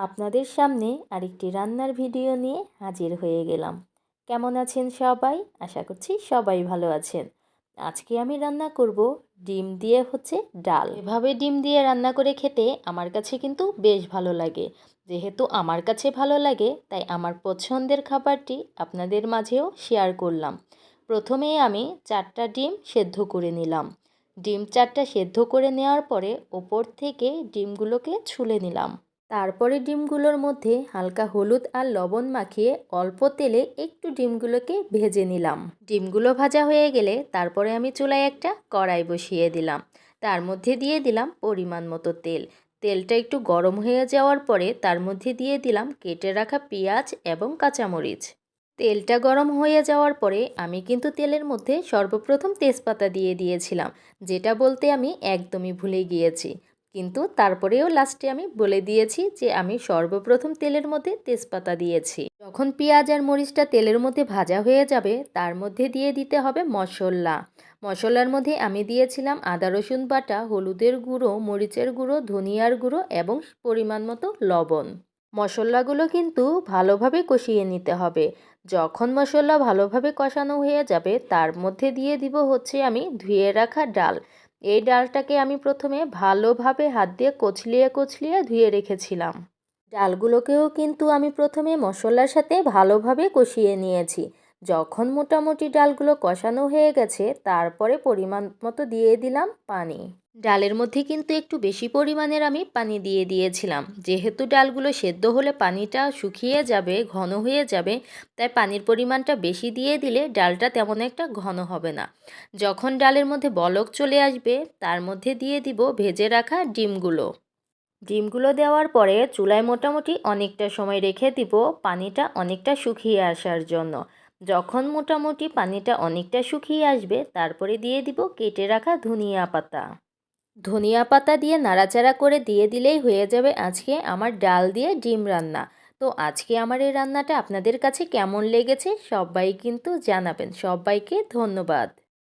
আপনাদের সামনে আরেকটি রান্নার ভিডিও নিয়ে হাজির হয়ে গেলাম। কেমন আছেন সবাই? আশা করছি সবাই ভালো আছেন। আজকে আমি রান্না করব ডিম দিয়ে হচ্ছে ডাল। এভাবে ডিম দিয়ে রান্না করে খেতে আমার কাছে কিন্তু বেশ ভালো লাগে। যেহেতু আমার কাছে ভালো লাগে, তাই আমার পছন্দের খাবারটি আপনাদের মাঝেও শেয়ার করলাম। প্রথমেই আমি চারটা ডিম সেদ্ধ করে নিলাম। ডিম চারটা সেদ্ধ করে নেওয়ার পরে ওপর থেকে ডিমগুলোকে ছুলে নিলাম। তারপরে ডিমগুলোর মধ্যে হালকা হলুদ আর লবণ মাখিয়ে অল্প তেলে একটু ডিমগুলোকে ভেজে নিলাম। ডিমগুলো ভাজা হয়ে গেলে তারপরে আমি চুলায় একটা কড়াই বসিয়ে দিলাম। তার মধ্যে দিয়ে দিলাম পরিমাণ মতো তেল। তেলটা একটু গরম হয়ে যাওয়ার পরে তার মধ্যে দিয়ে দিলাম কেটে রাখা পেঁয়াজ এবং কাঁচামরিচ। তেলটা গরম হয়ে যাওয়ার পরে আমি কিন্তু তেলের মধ্যে সর্বপ্রথম তেজপাতা দিয়ে দিয়েছিলাম, যেটা বলতে আমি একদমই ভুলে গিয়েছি। কিন্তু তারপরেও লাস্টে আমি বলে দিয়েছি যে আমি সর্বপ্রথম তেলের মধ্যে তেজপাতা দিয়েছি। যখন পেঁয়াজ আর মরিচটা তেলের মধ্যে ভাজা হয়ে যাবে, তার মধ্যে দিয়ে দিতে হবে মশলা। মশলার মধ্যে আমি দিয়েছিলাম আদা, রসুন বাটা, হলুদের গুঁড়ো, মরিচের গুঁড়ো, ধনিয়ার গুঁড়ো এবং পরিমাণ মতো লবণ। মশলাগুলো কিন্তু ভালোভাবে কষিয়ে নিতে হবে। যখন মশলা ভালোভাবে কষানো হয়ে যাবে, তার মধ্যে দিয়ে দিব হচ্ছে আমি ধুয়ে রাখা ডাল। এই ডালটাকে আমি প্রথমে ভালোভাবে হাত দিয়ে কচলিয়ে কচলিয়ে ধুয়ে রেখেছিলাম। ডালগুলোকেও কিন্তু আমি প্রথমে মশলার সাথে ভালোভাবে কষিয়ে নিয়েছি। যখন মোটামুটি ডালগুলো কষানো হয়ে গেছে, তারপরে পরিমাণ মতো দিয়ে দিলাম পানি। ডালের মধ্যে কিন্তু একটু বেশি পরিমাণের আমি পানি দিয়ে দিয়েছিলাম। যেহেতু ডালগুলো সেদ্ধ হলে পানিটা শুকিয়ে যাবে, ঘন হয়ে যাবে, তাই পানির পরিমাণটা বেশি দিয়ে দিলে ডালটা তেমন একটা ঘন হবে না। যখন ডালের মধ্যে বলক চলে আসবে, তার মধ্যে দিয়ে দিব ভেজে রাখা ডিমগুলো। ডিমগুলো দেওয়ার পরে চুলায় মোটামুটি অনেকটা সময় রেখে দিব পানিটা অনেকটা শুকিয়ে আসার জন্য। যখন মোটামুটি পানিটা অনেকটা শুকিয়ে আসবে, তারপরে দিয়ে দিব কেটে রাখা ধনিয়া পাতা। ধনিয়া পাতা দিয়ে নাড়াচাড়া করে দিয়ে দিলেই হয়ে যাবে আজকে আমার ডাল দিয়ে ডিম রান্না। তো আজকে আমার এই রান্নাটা আপনাদের কাছে কেমন লেগেছে সবাই কিন্তু জানাবেন। সবাইকে ধন্যবাদ।